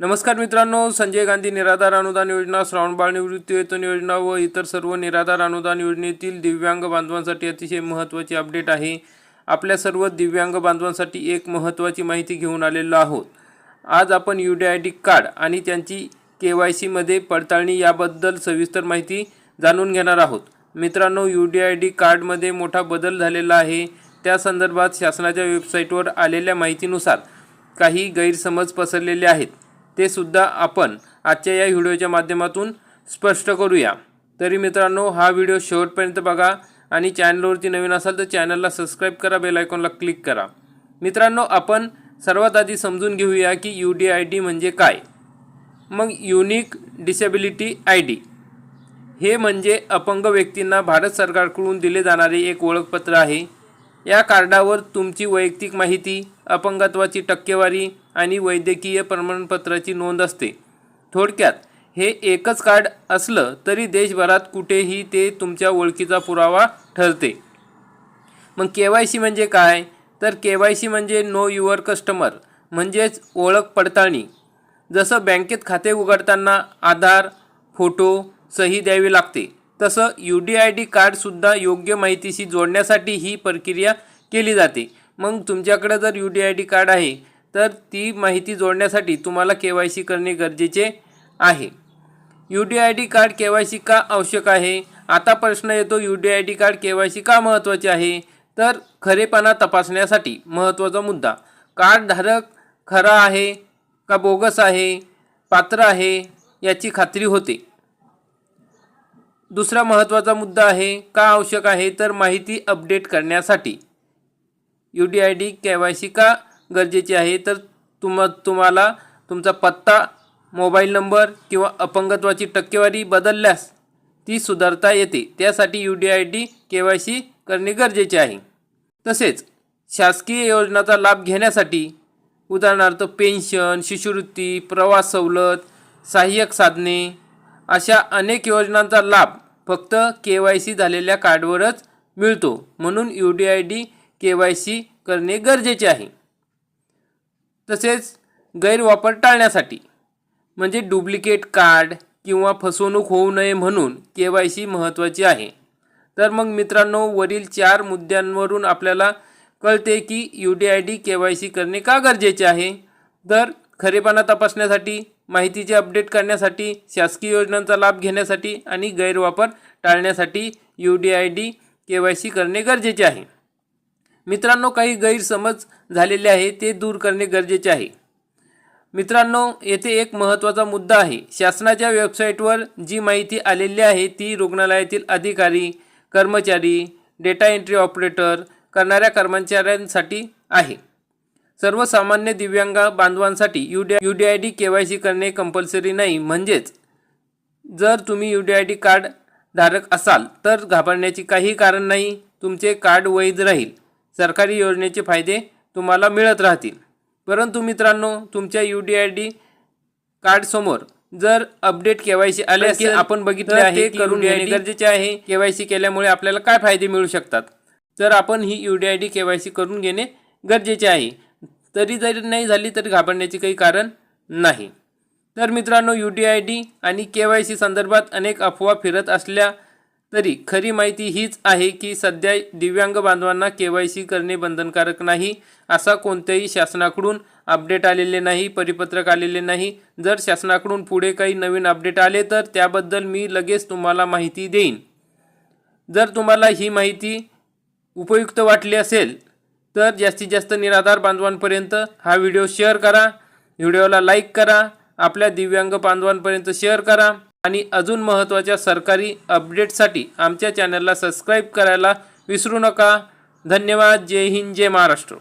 नमस्कार मित्रांनो संजय गांधी निराधार अनुदान योजना श्रावणबाळ निवृत्ती वेतन योजना व इतर सर्व निराधार अनुदान योजनेतील दिव्यांग बांधवांसाठी अतिशय महत्त्वाची अपडेट आहे. आपल्या सर्व दिव्यांग बांधवांसाठी एक महत्त्वाची माहिती घेऊन आलेलो आहोत. आज आपण U D I D card आणि त्यांची के वाय सीमध्ये पडताळणी याबद्दल सविस्तर माहिती जाणून घेणार आहोत. मित्रांनो यू डी आय डी कार्डमध्ये मोठा बदल झालेला आहे. त्या संदर्भात शासनाच्या वेबसाईटवर आलेल्या माहितीनुसार काही गैरसमज पसरलेले आहेत. ते सुद्धा आपण आजच्या या व्हिडिओच्या माध्यमातून स्पष्ट करूया. तरी मित्रांनो हा व्हिडिओ शेवटपर्यंत बघा आणि चॅनलवरती नवीन असाल तर चॅनलला सबस्क्राईब करा बेल आयकॉनला क्लिक करा. मित्रांनो आपण सर्वात आधी समजून घेऊया की यू डी आय डी म्हणजे काय. मग युनिक डिसेबिलिटी आय डी. हे म्हणजे अपंग व्यक्तींना भारत सरकारकडून दिले जाणारे एक ओळखपत्र आहे. या कार्डावर तुमची वैयक्तिक माहिती अपंगत्वाची टक्केवारी आणि वैद्यकीय प्रमाणपत्राची नोंद असते. थोडक्यात हे एकच कार्ड असलं तरी देशभरात कुठेही ते तुमच्या ओळखीचा पुरावा ठरते. मग के वाय सी म्हणजे काय? तर के वाय सी म्हणजे नो युअर कस्टमर म्हणजेच ओळख पडताळणी. जसं बँकेत खाते उघडताना आधार फोटो सही द्यावी लागते तसं यू डी आय डी कार्डसुद्धा योग्य माहितीशी जोडण्यासाठी ही प्रक्रिया केली जाते. मग तुमच्याकडे जर U D I D card आहे तर ती माहिती जोडण्यासाठी तुम्हाला के वाय सी करणे गरजेचे आहे. U D I D card K Y C का आवश्यक आहे? आता प्रश्न येतो U D I D card K Y C का महत्त्वाचे आहे? तर खरेपणा तपासण्यासाठी महत्त्वाचा मुद्दा. कार्ड धारक खरा आहे का बोगस आहे? पात्र आहे याची खात्री होते. दुसरा महत्त्वाचा मुद्दा आहे का आवश्यक आहे? तर माहिती अपडेट करण्यासाठी. U D I D K Y C का गरजेची आहे तर तुम तुम्हाला तुमचा पत्ता मोबाईल नंबर किंवा अपंगत्वाची टक्केवारी बदलल्यास ती सुधारता येते. त्यासाठी U D I D K Y C करणे गरजेचे आहे. तसेच शासकीय योजनाचा लाभ घेण्यासाठी उदाहरणार्थ पेन्शन शिष्यवृत्ती प्रवास सवलत सहाय्यक साधने अशा अनेक योजनांचा लाभ फक्त के वाय सी झालेल्या कार्डवरच मिळतो. म्हणून U D I D K Y C करणे गरजेचे आहे. तसेच गैरवापर टाळण्यासाठी. म्हणजे डुप्लिकेट कार्ड किंवा फसवणूक होऊ नये म्हणून के वाय सी महत्त्वाची आहे. तर मग मित्रांनो वरील चार मुद्द्यांवरून आपल्याला कळते की U D I D K Y C करणे का गरजेचे आहे? तर खरेपणा तपासण्यासाठी माहितीचे अपडेट करण्यासाठी शासकीय योजनांचा लाभ घेण्यासाठी आणि गैरवापर टाळण्यासाठी U D I D K Y C करणे गरजेचे आहे. मित्रांनो काही गैरसमज झालेले आहे ते दूर करणे गरजेचे आहे. मित्रांनो येथे एक महत्त्वाचा मुद्दा आहे. शासनाच्या वेबसाईटवर जी माहिती आलेली आहे ती रुग्णालयातील अधिकारी कर्मचारी डेटा एंट्री ऑपरेटर करणाऱ्या कर्मचाऱ्यांसाठी आहे. सर्वसामान्य दिव्यांग बांधवांसाठी U D U D I D K Y C करणे कंपल्सरी नाही. म्हणजेच जर तुम्ही U D I D card धारक असाल तर घाबरण्याची काही कारण नाही. तुमचे कार्ड वैध राहील. सरकारी योजनेचे फायदे तुम्हाला मिळत राहतील. परंतु मित्रांनो तुमच्या यू डी आय डी कार्डसमोर जर अपडेट के वाय सी आले असेल आपण बघितले आहे करून घेणे गरजेचे आहे. के वाय सी केल्यामुळे आपल्याला काय फायदे मिळू शकतात? तर आपण ही U D I D K Y C करून घेणे गरजेचे आहे. तरी जरी नाही झाली तरी घाबरण्याचे काही कारण नाही. तर मित्रांनो यू डी आय डी आणि के वाय सी संदर्भात अनेक अफवा फिरत असल्या तरी खरी माहिती हीच आहे की सध्या दिव्यांग बांधवांना के वाय सी करणे बंधनकारक नाही असा कोणत्याही शासनाकडून अपडेट आलेले नाही परिपत्रक आलेले नाही. जर शासनाकडून पुढे काही नवीन अपडेट आले तर त्याबद्दल मी लगेच तुम्हाला माहिती देईन. जर तुम्हाला ही माहिती उपयुक्त वाटली असेल तर जास्तीत जास्त निराधार बांधवांपर्यंत हा व्हिडिओ शेअर करा. व्हिडिओला लाईक करा. आपल्या दिव्यांग बांधवांपर्यंत शेअर करा. आणि अजून महत्त्वाच्या सरकारी अपडेटसाठी आमच्या चॅनलला सबस्क्राईब करायला विसरू नका. धन्यवाद. जय हिंद. जय महाराष्ट्र.